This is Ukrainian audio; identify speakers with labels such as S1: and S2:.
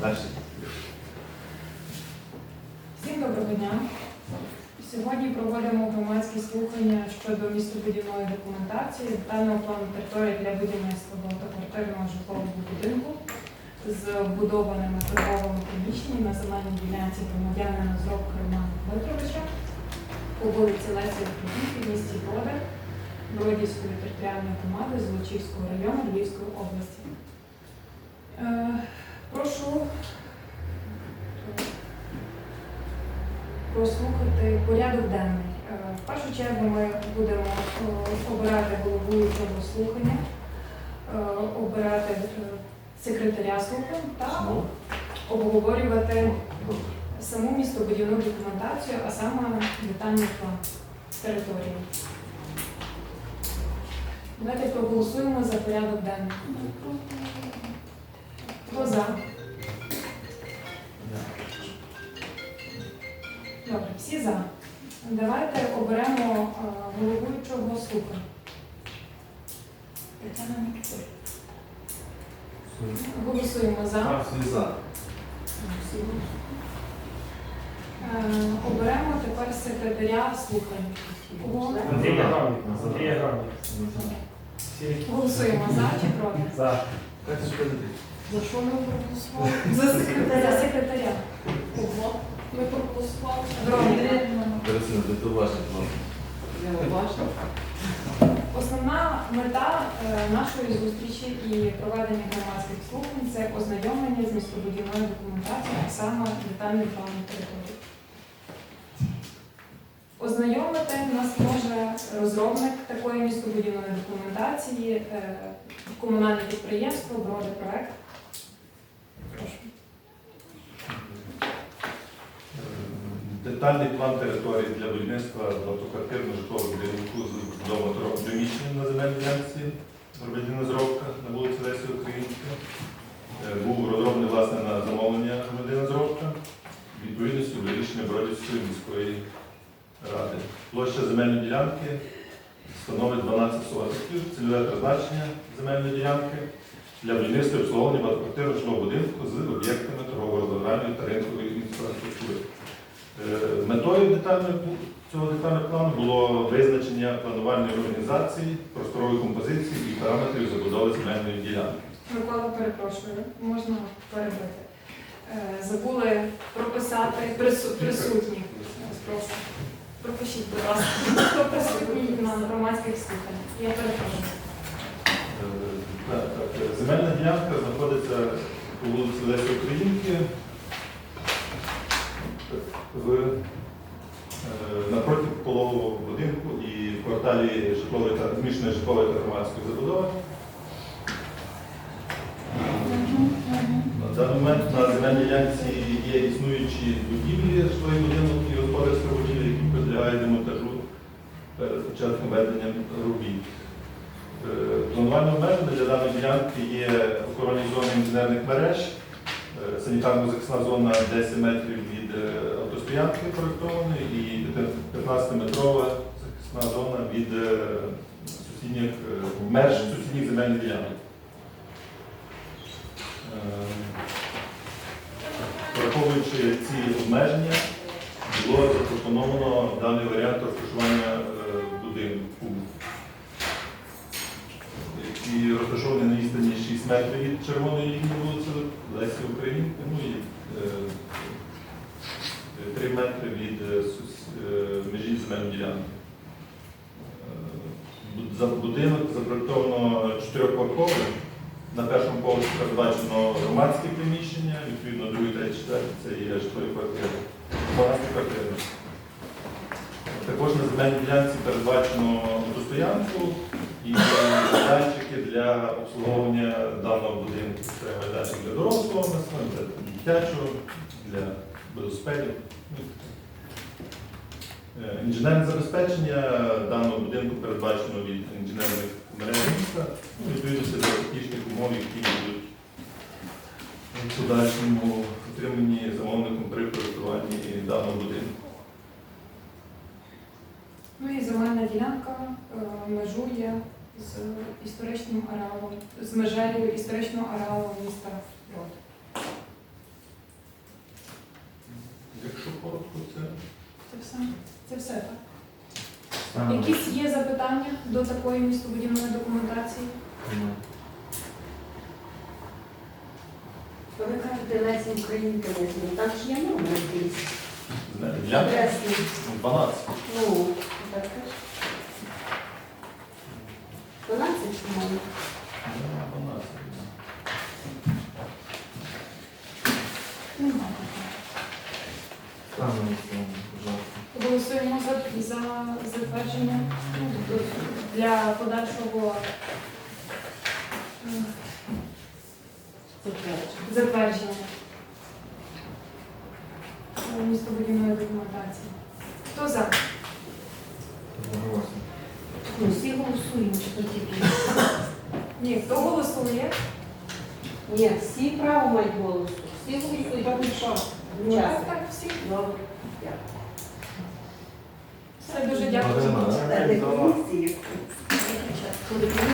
S1: Далі.
S2: Всім доброго дня. Сьогодні проводимо громадські слухання щодо містобудівної документації, детального плану території для будівництва багатоквартирного житлового будинку з вбудованими торговими приміщеннями на земельній ділянці громадянина Зробка Романа Дмитровича по вулиці Лесі в місті Броди Бродівської територіальної громади Золочівського району Львівської області. Прошу прослухати порядок денний. Е, В першу чергу ми будемо е, обирати головуючого слухання, е, обирати секретаря слухань та обговорювати саму містобудівну документацію, а саме детальний план території. Давайте проголосуємо за порядок денний. Хто за? Добре, всі за. Давайте оберемо е, головуючого слухання. Тетяна Нікітюк. Голосуємо за.
S1: Всі за.
S2: Е, Оберемо тепер секретаря слухань.
S3: Агронік. Андрій Агронік. Всі
S2: Голосуємо за чи проти?
S3: за.
S2: За що ми проголосували? За секретаря. За секретаря.
S4: Кого? Ми проголосували.
S1: Пересунути, це то ваше план.
S2: Основна мета е, нашої зустрічі і проведення громадських слухань це ознайомлення з містобудівною документацією, а саме детальним планом території. Ознайомити нас може розробник такої містобудівної документації, е, комунальне підприємство, броди проект.
S5: Детальний план території для будівництва багатоквартирного житлового будинку з приміщенням на земельній ділянці громадянина Зробка на вулиці Лесі Українська. Е, Був розроблений власне на замовлення громадянина Зробка відповідності до рішення Бродівської міської ради. Площа земельної ділянки становить 12 сотиків, цільове призначення земельної ділянки для будівництва обслуговування багатоквартирного будинку з об'єктами торгово-розвивальної та ринкової інфраструктури. Е, Метою детальної цього детального плану було визначення планувальної організації, просторової композиції і параметрів забудови земельної ділянки.
S2: Микола, перепрошую, можна перебити. Е, Забули прописати прису- присутніх. Пропишіть, будь ласка, хто присутній на громадських слуханнях. Я перепрошую.
S5: Земельна ділянка знаходиться по вулиці Лесі Українки е, напроти полового будинку і в кварталі житлової та змішаної житлової та громадської забудови. На даний момент на земельній ділянці є існуючі будівлі, житловий будинок і господарська будівля, які підлягають демонтажу перед початком ведення робіт. Е, Планування обмеження для даної ділянки є охоронні зони інженерних мереж, е, санітарно-захисна зона 10 метрів від е, автостоянки проєктованої і 15-метрова захисна зона від сусідніх меж сусідніх земельних ділянок. Враховуючи ці обмеження, було запропоновано даний варіант розташування відстані 6 метрів від червоної лінії вулиці Лесі Українки, ну і е, 3 метри від е, е, межі земельної ділянки. Е, За будинок запроектовано чотирьохквартковий. На першому поверсі передбачено громадське приміщення, відповідно, другий, третій, четвертий це є житлові квартири. Багато квартири. Також на земельній ділянці передбачено достоянку і майданчики для обслуговування даного будинку. Це майданчик для дорослого населення, для дитячого, для таке. Е, Інженерне забезпечення даного будинку передбачено від інженерних мереж міста, ну, відповідно до технічних умов, які будуть в подальшому отримані замовником при проєктуванні даного будинку.
S2: Ну і земельна ділянка е, межує з історичним ареалом, з межею історичного ареалу міста Род.
S5: Якщо коротко,
S2: це Це все. Це все, так.
S1: Ставимо.
S2: Якісь є запитання до такої містобудівної документації?
S6: Ви кажете, лесі українки лесі. Там ж є номер якийсь.
S5: Для
S6: баланс.
S5: Ну,
S6: ну, так кажуть. 12, по-моєму.
S5: Ну, 12.
S2: Немає.
S1: Ставимо на цьому, пожалуйста.
S2: Голосуємо за, за затвердження ну, тобто для подальшого затвердження е, містобудівної документації. Хто за?
S1: Одноголосно.
S6: Ну, голосуємо, що тільки.
S2: Ні, хто голосує?
S6: Ні, всі право мають голосу. Всі голосують.
S2: Так, що?
S6: Час.
S2: Так, так, всі.
S6: Добре. Дякую.
S2: Все дуже дякую.
S6: Не комісії.